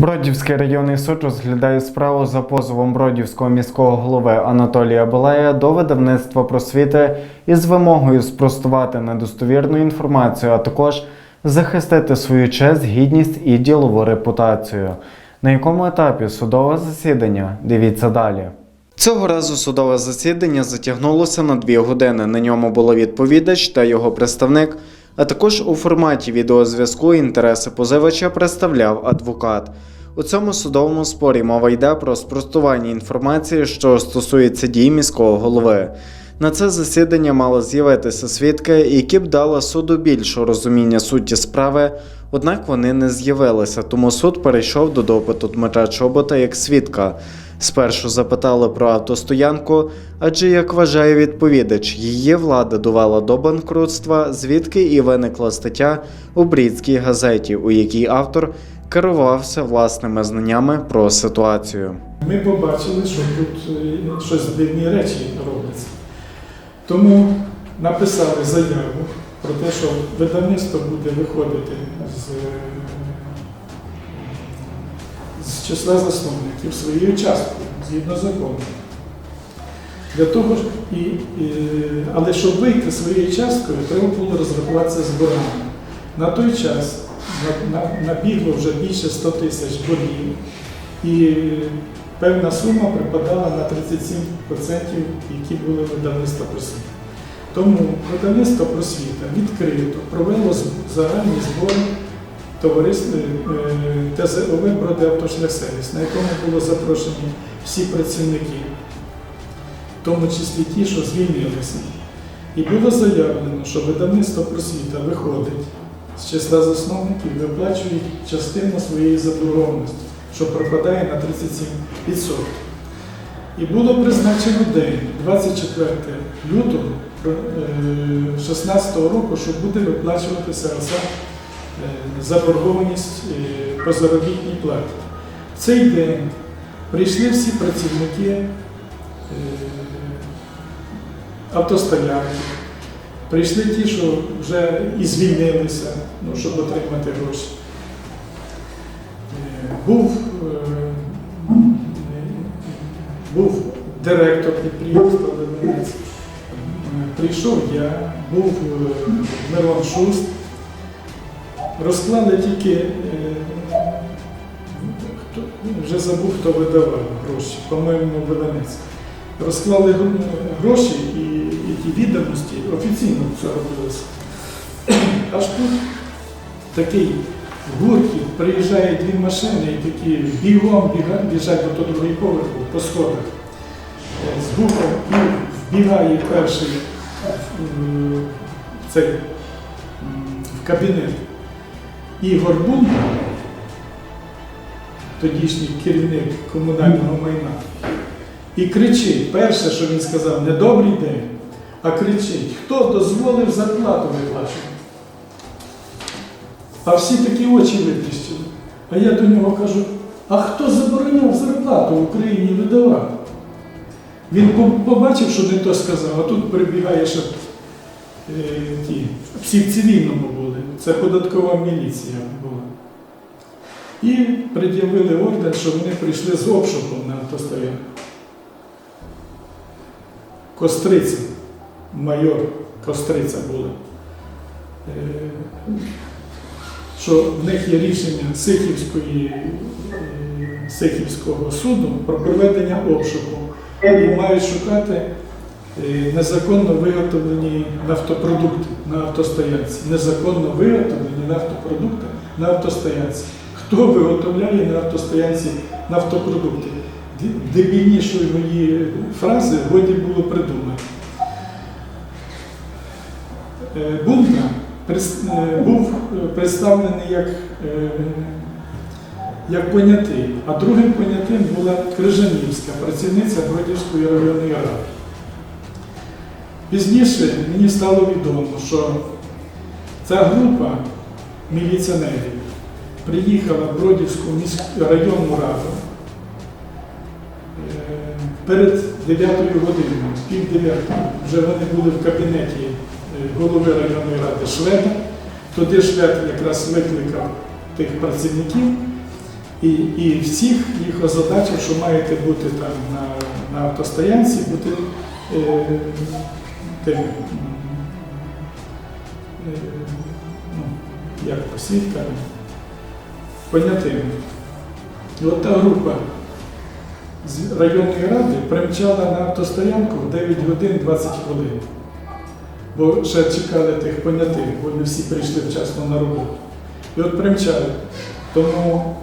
Бродівський районний суд розглядає справу за позовом Бродівського міського голови Анатолія Балая до видавництва просвіти із вимогою спростувати недостовірну інформацію, а також захистити свою честь, гідність і ділову репутацію. На якому етапі судове засідання? Дивіться далі. Цього разу судове засідання затягнулося на дві години. На ньому було відповідач та його представник, а також у форматі відеозв'язку інтереси позивача представляв адвокат. У цьому судовому спорі мова йде про спростування інформації, що стосується дій міського голови. На це засідання мали з'явитися свідки, які б дали суду більше розуміння суті справи, однак вони не з'явилися, тому суд перейшов до допиту Дмитра Чобота як свідка. Спершу запитали про автостоянку, адже, як вважає відповідач, її влада довела до банкрутства, звідки і виникла стаття у брідській газеті, у якій автор керувався власними знаннями про ситуацію. Ми побачили, що тут е, щось дивні речі робляться. Тому написали заяву про те, що видавництво буде виходити з, з числа засновників своєю часткою, згідно закону. Для того ж і, і, але щоб вийти своєю часткою, треба було розрахуватися зборами. На той час на- на- набігло вже більше 100 тисяч боргів, і певна сума припадала на 37%, які були видавництва просвіти. Тому видавництво просвіта відкрито провело загальні збори товариства е, ТЗОВ «Броди Автошляхсервіс», на якому було запрошені всі працівники, в тому числі ті, що звільнилися. І було заявлено, що видавництво просвіта виходить з числа засновників, виплачує частину своєї заборгованості, що пропадає на 37%. І було призначено день 24 лютого 2016 року, що буде виплачуватися е, заборгованість е, по заробітній платі. В цей день прийшли всі працівники е, автостоянки, прийшли ті, що вже і звільнилися, ну, щоб отримати гроші. Е, Був, е, був директор підприємства Левенець, прийшов я, був е, Мирон Шуст. Розклали тільки, е, вже забув, хто видавав гроші, по-моєму, Левенець. Розклали гроші і, і ті відомості офіційно це робилося. Аж тут такий гуркіт, приїжджають дві машини і такі бігом біжать до того другий поверху по сходах. Е, З гуком і вбігає перший в цей, в кабінет Ігор Бунда, тодішній керівник комунального майна, і кричить, перше, що він сказав, не добрий день, а кричить, хто дозволив зарплату виплачувати. А всі такі очі витріщили. А я до нього кажу, а хто забороняв зарплату в Україні видавати? Він побачив, що не то сказав, а тут прибігає, що е, ті, всі в цивільному були. Це податкова міліція була. І пред'явили ордер, що вони прийшли з обшуком на автостоянку. Костриця, майор Костриця була. Е, Що в них є рішення Сихівської, е, Сихівського суду про проведення обшуку і мають шукати незаконно виготовлені нафтопродукти на автостоянці. Незаконно виготовлені нафтопродукти на автостоянці. Хто виготовляє на автостоянці нафтопродукти? Дебільнішої мої фрази годі було придумати. Е, Бунта е, був е, представлений як, е, як понятий, а другим понятим була Крижанівська, працівниця Бродівської районної ради. Пізніше мені стало відомо, що ця група міліціонерів приїхала в Бродівську районну раду е, перед 9 годиною, пів 9 вже вони були в кабінеті е, голови районної ради Шведа. Туди Швед якраз викликав тих працівників І, і всіх їх озадачив, що маєте бути там на, на автостоянці, бути е, м, е, ну, як посвідками, понятими. І от та група з районної ради примчала на автостоянку в 9 годин 20 хвилин. Бо ще чекали тих понятих, бо не всі прийшли вчасно на роботу. І от примчали. Тому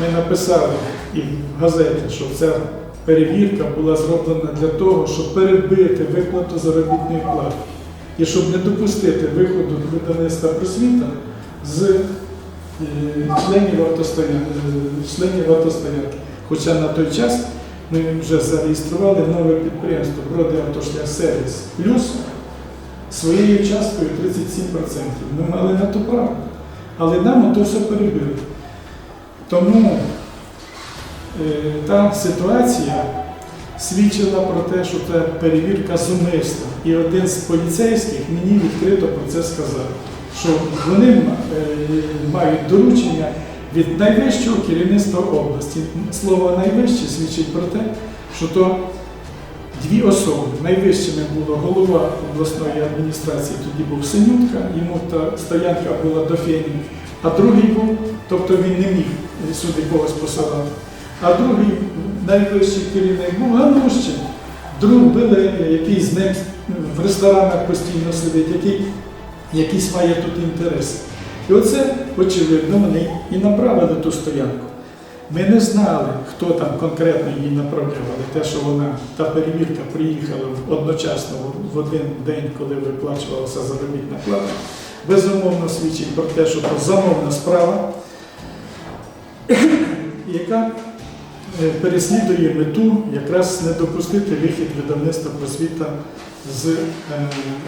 ми написали і в газеті, що ця перевірка була зроблена для того, щоб перебити виплату заробітної плати. І щоб не допустити виходу видавництва просвіта з е, членів автостоянки, членів автостоянки. Хоча на той час ми вже зареєстрували нове підприємство Броди Автошлях Сервіс Плюс своєю часткою 37%. Ми мали на то право. Але нам ото все перебили. Тому е, та ситуація свідчила про те, що це перевірка зумисла. І один з поліцейських мені відкрито про це сказав, що вони е, мають доручення від найвищого керівництва області. Слово найвище свідчить про те, що то дві особи. Найвищими було голова обласної адміністрації, тоді був Синютка, йому та стоянка була до Фені, а другий був, тобто він не міг сюди когось посилати. А другий найвищий керівник був Ганущин. Друг були, який з ним в ресторанах постійно сидить, який якийсь має тут інтерес. І оце, очевидно, вони і направили ту стоянку. Ми не знали, хто там конкретно її направляв, але те, що вона, та перевірка приїхала одночасно в- один день, коли виплачувалася заробітна плата, безумовно свідчить про те, що це замовна справа, яка переслідує мету якраз не допустити вихід видавництва просвіта з е,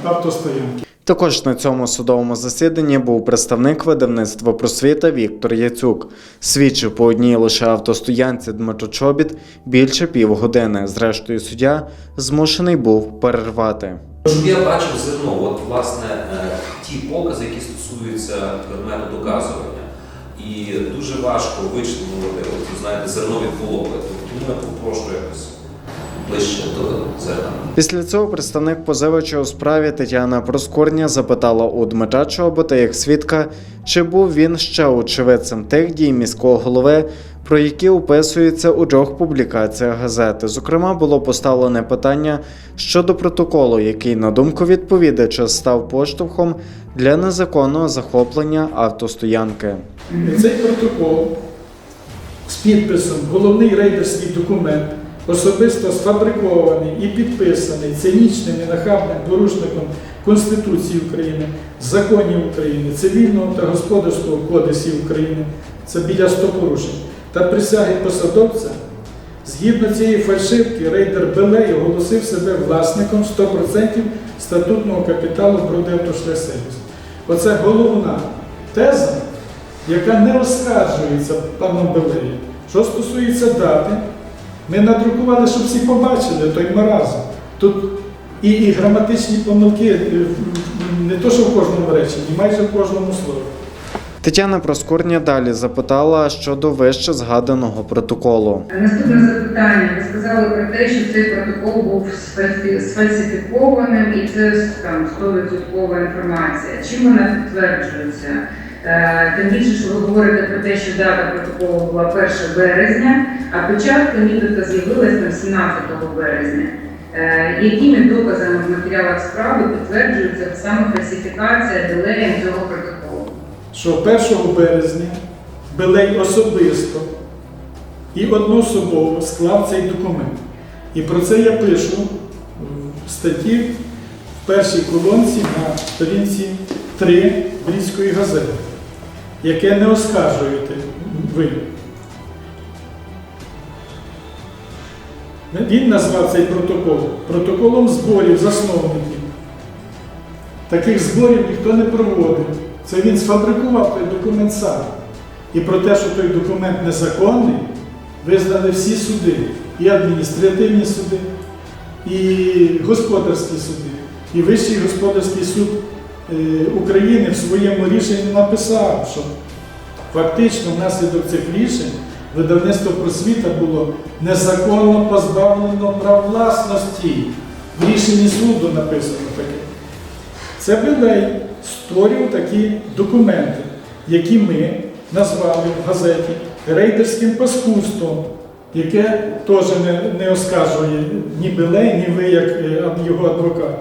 автостоянки. Також на цьому судовому засіданні був представник видавництва просвіта Віктор Яцюк. Свідчив по одній лише автостоянці Дмитро Чобіт більше півгодини. Зрештою, суддя змушений був перервати. Щоб я бачив зерно, от власне е, ті покази, які стосуються предмету доказування. І дуже важко вичленувати, ви знаєте, зерно від полови. Тому я попрошу якось ближче до зерна. Після цього представник позивача у справі Тетяна Проскурня запитала у Дмитра Чобота як свідка, чи був він ще очевидцем тих дій міського голови, про які описуються у трьох публікаціях газети. Зокрема, було поставлене питання щодо протоколу, який, на думку відповідача, став поштовхом для незаконного захоплення автостоянки. Цей протокол з підписом головний рейдерський документ, особисто сфабрикований і підписаний цинічним і нахабним порушником Конституції України, законів України, цивільного та господарського кодексів України, це біля 100 порушень, та присяги посадовця. Згідно цієї фальшивки, рейдер Белей оголосив себе власником 100% статутного капіталу Бродевтошлесервіс. Оце головна теза, яка не оскаржується паном Белеєм. Що стосується дати, ми надрукували, щоб всі побачили той маразм. Тут і, і граматичні помилки е, не то, що в кожному реченні, майже в кожному слові. Тетяна Проскурня далі запитала щодо вище згаданого протоколу. Наступне запитання. Ви сказали про те, що цей протокол був сфальсифікованим і це там 100% інформація. Чим вона підтверджується? Е, Тим більше, що ви говорите про те, що дата протоколу була 1 березня, а печатка нібито з'явилась там 17 березня. Е, Якими доказами в матеріалах справи підтверджується саме фальсифікація делеєм цього протоколу? що 1 березня Белей особисто і одноособово склав цей документ. І про це я пишу в статті в першій колонці на сторінці 3 Брідської газети, яке не оскаржуєте ви. Він назвав цей протокол протоколом зборів засновників. Таких зборів ніхто не проводив. Це він сфабрикував той документ сам. І про те, що той документ незаконний, визнали всі суди, і адміністративні суди, і господарські суди. І Вищий господарський суд України в своєму рішенні написав, що Фактично, внаслідок цих рішень видавництво просвіта було незаконно позбавлено прав власності. В рішенні суду написано таке. Це Белей створював такі документи, які ми назвали в газеті рейдерським паскудством, яке теж не, не оскаржує ні Белей, ні ви, як е, його адвокат.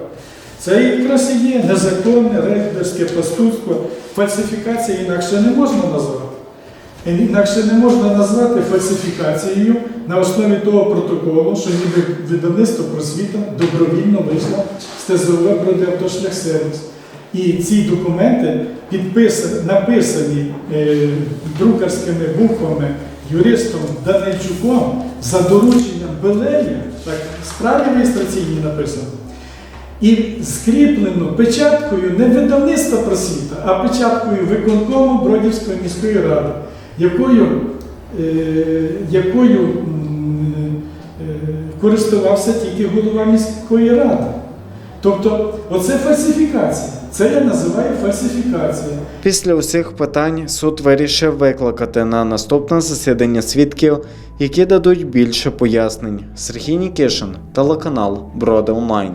Це якраз і є незаконне рейдерське паскудство, фальсифікація інакше не можна назвати. Інакше не можна назвати фальсифікацією на основі того протоколу, що ніби видавництво просвіта добровільно вийшло з ТЗОВ проти автошляхсервіс. І ці документи підписані, написані е, друкарськими буквами юристом Данильчуком за дорученням Белея, так в справі реєстраційній написано. І скріплено печаткою не видавництва просвіта, а печаткою виконкому Бродівської міської ради, якою, е, якою е, користувався тільки голова міської ради. Тобто, оце фальсифікація. Це я називаю фальсифікація. Після усіх питань суд вирішив викликати на наступне засідання свідків, які дадуть більше пояснень. Сергій Нікішин, телеканал Броди Онлайн.